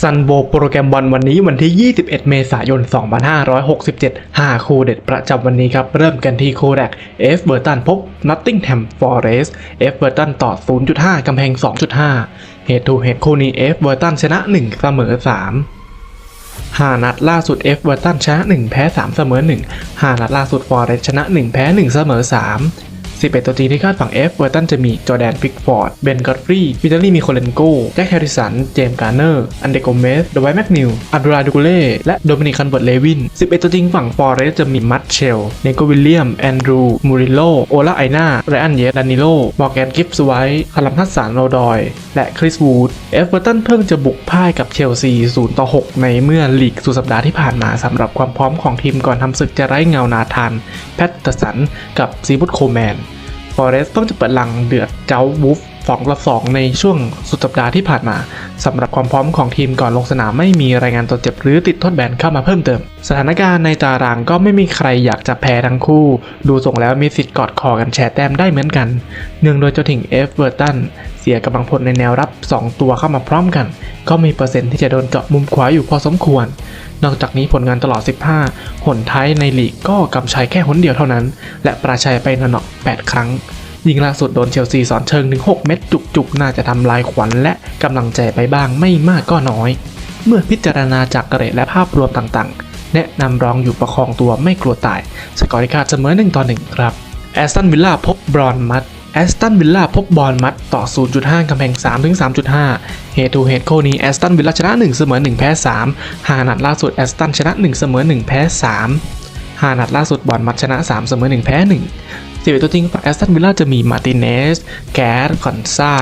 ซันโบโปรแกรมบอลวันนี้วันที่ 21 เมษายน 2567 5 คู่เด็ดประจำวันนี้ครับ เริ่มกันที่คู่แรกเอฟเบอร์ตันพบนอตติงแฮมฟอร์เรสเอฟเบอร์ตันต่อ 0.5 กำแพง 2.5 เหตุทูเหตุคู่นี้เอฟเบอร์ตันชนะ 1 เสมอ 3 5 นัดล่าสุดเอฟเบอร์ตันชนะ 1 แพ้ 3 เสมอ 1 5 นัดล่าสุดฟอร์เรสชนะ 1 แพ้ 1 เสมอ 3 11 ตัวจริงที่คาดฝั่ง F เวอร์ตันจะมีจอแดนพิกฟอร์ด เบนกอตฟรีวิตาลีมีโคเลนโกแจ็คแฮร์ริสัน เจมส์การ์เนอร์ อันเดโกเมสเดวายแมกนิว อับดูราดูกุเล่ และโดมินิคันเบิร์ตเลวิน 11 ตัวจริงฝั่งฟอร์เรสจะมีมัตเชล เนโกวิลเลียม แอนดรู มูริโล โอลาไอนาไรอันเยสดานิโล มอร์แกนกิฟส์ไวท์คารัมทัสสานโรดอย และคริสวูด เอฟเวอร์ตันเพิ่งจะบุกพ่ายกับเชลซี 0 ต่อ 6 ในเมื่อลีกสุดสัปดาห์ที่ผ่านมาสำหรับความพร้อมของทีมก่อนทำศึกจะไร้เงานาธาน แพตเตอร์สัน กับซีบุตโคแมน ฟอเรสต์ต้องจะเปิดหลังเดือดเจ้าวูฟ สองต่อสองในช่วงสุดสัปดาห์ที่ผ่านมาสำหรับความพร้อมของทีมก่อนลงสนามไม่มีรายงานตัวเจ็บหรือติดโทษแบนเข้ามาเพิ่มเติม สถานการณ์ในตารางก็ไม่มีใครอยากจะแพ้ทั้งคู่ ดูส่งแล้วมีสิทธิ์กอดคอกันแชร์แต้มได้เหมือนกันเนื่องโดยเจ้าถิ่งเอฟเวอร์ตันเสียกำลังพลในแนวรับ 2 ตัวเข้ามาพร้อมกัน ก็มีเปอร์เซ็นต์ที่จะโดนเจาะมุมขวาอยู่พอสมควร นอกจากนี้ผลงานตลอด 15 หนท้ายในลีกก็กำชัยแค่หนเดียวเท่านั้น และปราชัยไปนนอก8ครั้ง ยิงล่าสุดโดนเชลซีสอนเชิงถึง6เม็ดจุกๆ น่าจะทำลายขวัญและกำลังใจไปบ้างไม่มากก็น้อย เมื่อพิจารณาจากเกรดและภาพรวมต่างๆ แนะนำรองอยู่ประคองตัวไม่กลัวตาย สกอร์ที่ขาดเสมอ1ต่อ1ครับแอสตันวิลล่าพบบรอนมัดแอสตันวิลล่าพบบอลมัดต่อ 0.5กำแพง3ถึง3.5เฮทูเฮดโคนี้แอสตันวิลล่าชนะ 1 เสมอ 1 แพ้3 5นัดล่าสุดแอสตันชนะ 1 เสมอ 1 แพ้3 5นัดล่าสุดบอลมัดชนะ 3 เสมอ 1 แพ้ 1 11ตัวจริงฝั่งแอสตันวิลล่าจะมีมาร์ติเนสแกสคอนซา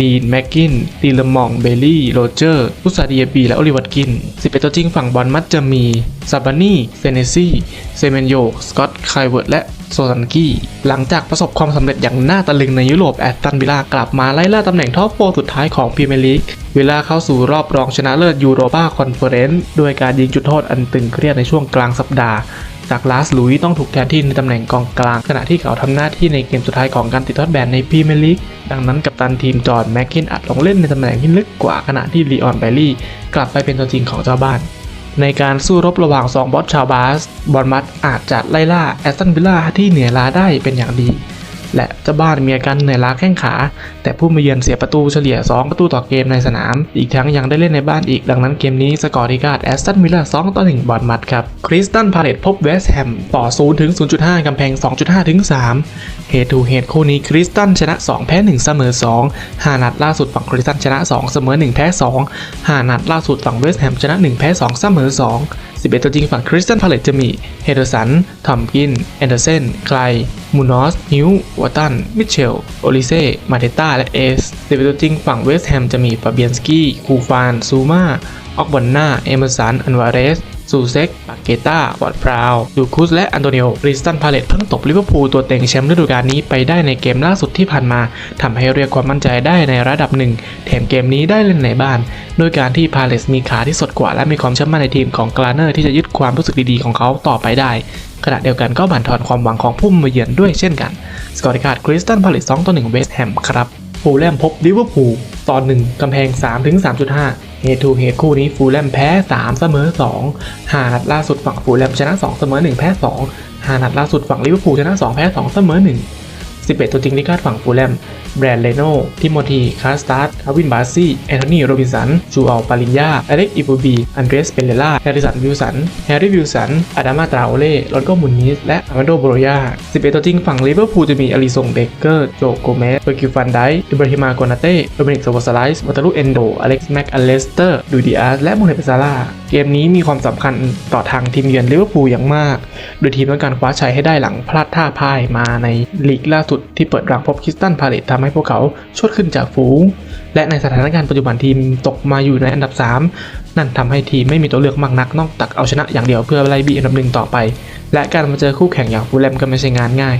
ดีนแม็กกินตีเลมองเบลลี่โรเจอร์อุสาดีเอบีและโอลิวัตกิน11ตัวจริงฝั่งบอลมัดจะมีซาบานีเซเนซี่เซเมนโยสกอตไคเวิร์ดและโซซันกี้หลังจากประสบความสำเร็จอย่างน่าตะลึงในยุโรปแอสตันวิลล่ากลับมาไล่ล่าตำแหน่งท็อปโฟสุดท้ายของพรีเมียร์ลีกเวลาเข้าสู่รอบรองชนะเลิศยูโรปาคอนเฟอเรนซ์ด้วยการยิงจุดโทษอันตึงเครียดในช่วงกลางสัปดาห์ จากลาสลุยต้องถูกแทนที่ในตำแหน่งกองกลาง ขณะที่เขาทำหน้าที่ในเกมสุดท้ายของการติดทอดแบนในพรีเมียร์ลีกดังนั้นกัปตันทีมจอร์นแม็กกินอัดลงเล่นในตำแหน่งที่ลึกกว่าขณะที่ลีออนไบลี่กลับไปเป็นตัวจริงของเจ้าบ้าน ในการสู้รบระหว่างสองบอสชาวบาสบอลมัดอาจจะไล่ล่าแอสตันวิลล่าที่เหนือล้าได้เป็นอย่างดี และเจ้าบ้านมีอาการเหนื่อยล้าแข้งขา แต่ผู้มาเยือนเสียประตูเฉลี่ย 2 ประตูต่อเกมในสนาม อีกทั้งยังได้เล่นในบ้านอีก ดังนั้นเกมนี้สกอร์ที่คาดแอสตันวิลล่า2ต่อ1บอลมัดครับคริสตันพาเลตพบเวสต์แฮมต่อ0ถึง0.5กำแพง 2.5ถึง3เฮดทูเฮดคู่นี้คริสตันชนะ 2 แพ้ 1 เสมอ 2 5 นัดล่าสุดฝั่งคริสตันชนะ 2 เสมอ 1 แพ้ 2 5 นัดล่าสุดฝั่งเวสต์แฮมชนะ 1 แพ้ 2 เสมอ 2 11 ตัวจริงฝั่งคริสตันพาเลตจะมีเฮเดอร์สัน ทอมกิน แอนเดอร์เซนไคลมูนอส นิววอตตัน มิเชล โอลิเซ่ มาเตต้า และเอส 11 ตัวจริงฝั่งเวสต์แฮมจะมีฟาเบียนสกี้ คูฟาน ซูมาออกบอนนา เอเมอร์สัน อันวาเรส ซูเซ็กปาเกต้าวอร์ดพราว ดูคุสและอันโตนิโอคริสตันพาเลตเพิ่งตบลิเวอร์พูลตัวเต็งแชมป์ฤดูกาลนี้ไปได้ในเกมล่าสุดที่ผ่านมาทำให้เรียกความมั่นใจได้ในระดับหนึ่ง แถมเกมนี้ได้เล่นในบ้าน โดยการที่พาเลสมีขาที่สดกว่าและมีความเชื่อมั่นในทีมของกลาเนอร์ที่จะยึดความรู้สึกดีๆของเขาต่อไปได้ขณะเดียวกันก็บั่นทอนความหวังของผู้มาเยือนด้วยเช่นกัน สกอร์ที่ขาดคริสตันพาเลส2ต่อ1เวสต์แฮมครับฟูลแลมพบลิเวอร์พูลตอน1กำแพง3ถึง3.5 เฮทูเฮดคู่นี้ฟูลแลมแพ้ 3 เสมอ2 5นัดล่าสุดฝั่งฟูลแลมชนะ 2 เสมอ 1 แพ้2 5นัดล่าสุดฝั่งลิเวอร์พูลชนะ 2 แพ้ 2 เสมอ 1 11 ตัวจริงที่คาดฝั่งฟูลแลม แบรนด์เลโน่ทิโมธีคาสตาร์ดคาวินบาซี่แอนโทนีโรบินสันจูอัลปาลินยาอเล็กอิบูบีอันเดรสเปเลล่าแฮร์ริสันวิลสันแฮร์รี่วิลสันอาดามาตราโอเล่ลอนโกมุนนิสและอามาโดโบโรยา11 ตัวจริงฝั่งลิเวอร์พูลจะมีอลิซงเบเกอร์โจโกเมสเบอร์กิวฟันไดอิบราฮิมาโกนาเต้โดมินิกโซโบสไลส์วัตารุเอนโดอเล็กซ์แม็กอเลสเตอร์ดูดิอาสและโมเนเปซาร่าเกมนี้มีความสำคัญต่อทางทีมเยือนลิเวอร์พูลอย่างมาก โดยทีมต้องการคว้าชัยให้ได้หลังพลาดท่าพ่ายมาในลีกล่าสุดที่เปิดรังพบคริสตันพาเลตทำให้พวกเขาชดขึ้นจากฝูง และในสถานการณ์ปัจจุบันทีมตกมาอยู่ในอันดับ 3 นั่นทำให้ทีมไม่มีตัวเลือกมากนักนอกจากเอาชนะอย่างเดียวเพื่อไล่บีอันดับหนึ่งต่อไป และการมาเจอคู่แข่งอย่างฟูลแลมก็ไม่ใช่งานง่าย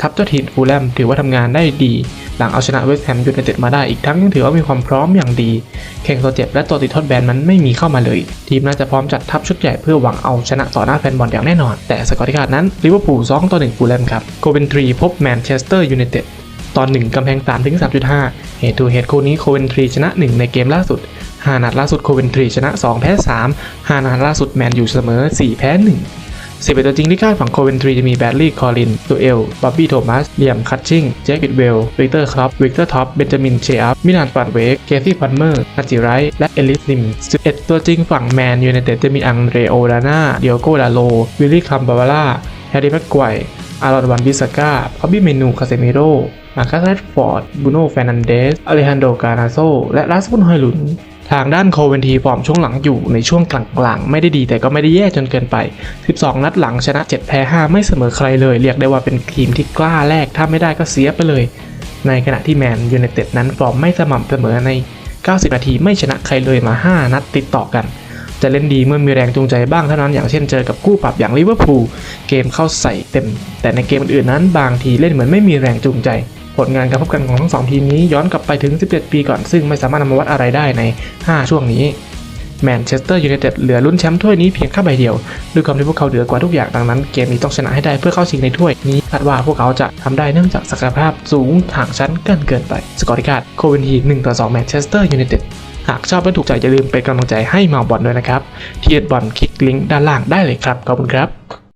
ทัพเจ้าถิ่นฟูลแลมถือว่าทำงานได้ดี หลังเอาชนะเวสต์แฮมยูไนเต็ดมาได้อีกทั้งยังถือว่ามีความพร้อมอย่างดี แข่งตัวเจ็บและตัวติดทษแบนมันไม่มีเข้ามาเลย ทีมน่าจะพร้อมจัดทัพชุดใหญ่เพื่อหวังเอาชนะต่อหน้าแฟนบอลอย่างแน่นอน แต่สกอร์ที่ขาดนั้นลิเวอร์พูล2ต่อ1ฟูลแลมครับโคเวนทรีพบแมนเชสเตอร์ยูไนเต็ด ตอน 1 กำแพง 3 ถึง 3.5 เฮดทูเฮดคู่นี้โคเวนทรีชนะ 1 ในเกมล่าสุด 5 นัดล่าสุดโคเวนทรีชนะ 2 แพ้ 3 5 นัดล่าสุดแมนอยู่เสมอ 4 แพ้1 11ตัวจริงที่คาดฝั่งโคเวนทรีจะมีแบดลี่ คอลินตูเอล บ๊อบบี้ โทมัสเลียม คัตชิงเจคบิดเวล วิกเตอร์ครอปวิกเตอร์ท็อป เบนจามิน เชอัพมิลานฟานเวก เคซี่ พันเมอร์นาจิไรและ เอลิสลิม11ตัวจริงฝั่งแมนยูไนเต็ดจะมีอังเดรโอดาน่าเดียโก ดาโล วิลลี่ คัมบาวาร่าแฮร์รี่ แม็กควาย อารอนวันบิสก้าพอบบี้เมนูคาเซมิโรมาคัสเรดฟอร์ดบูโน่แฟนันเดสอเลฮันโดกานาโซและลาสบุนฮอยลุนทางด้านโคเวนทีฟอร์มช่วงหลังอยู่ในช่วงกลางๆ ไม่ได้ดีแต่ก็ไม่ได้แย่จนเกินไป 12 นัดหลังชนะ 7 แพ้ 5 ไม่เสมอใครเลย เรียกได้ว่าเป็นทีมที่กล้าแลกถ้าไม่ได้ก็เสียไปเลย ในขณะที่แมนยูไนเต็ดนั้นฟอร์มไม่สม่ำเสมอใน 90 นาทีไม่ชนะใครเลยมา 5 นัดติดต่อกัน จะเล่นดีเมื่อมีแรงจูงใจบ้างเท่านั้นอย่างเช่นเจอกับคู่ปรับอย่างลิเวอร์พูลเกมเข้าใส่เต็ม แต่ในเกมอื่นๆนั้นบางทีเล่นเหมือนไม่มีแรงจูงใจ ผลงานการพบกันของทั้งสองทีมนี้ย้อนกลับไปถึง 17 ปีก่อนซึ่งไม่สามารถนำมาวัดอะไรได้ใน 5 ช่วงนี้แมนเชสเตอร์ยูไนเต็ดเหลือลุ้นแชมป์ถ้วยนี้เพียงแค่ใบเดียวด้วยความที่พวกเขาเหนือกว่าทุกอย่างดังนั้นเกมนี้ต้องชนะให้ได้เพื่อเข้าชิงในถ้วยนี้คาดว่าพวกเขาจะทำได้เนื่องจากศักยภาพสูงห่างชั้นเกินเกินไป สกอร์ที่คาดโคเวนที1ต่อ2แมนเชสเตอร์ยูไนเต็ด หากชอบและถูกใจอย่าลืมเป็นกำลังใจให้เมาบอลด้วยนะครับ ที่เอ็ดบอลคลิกลิงก์ด้านล่างได้เลยครับ ขอบคุณครับ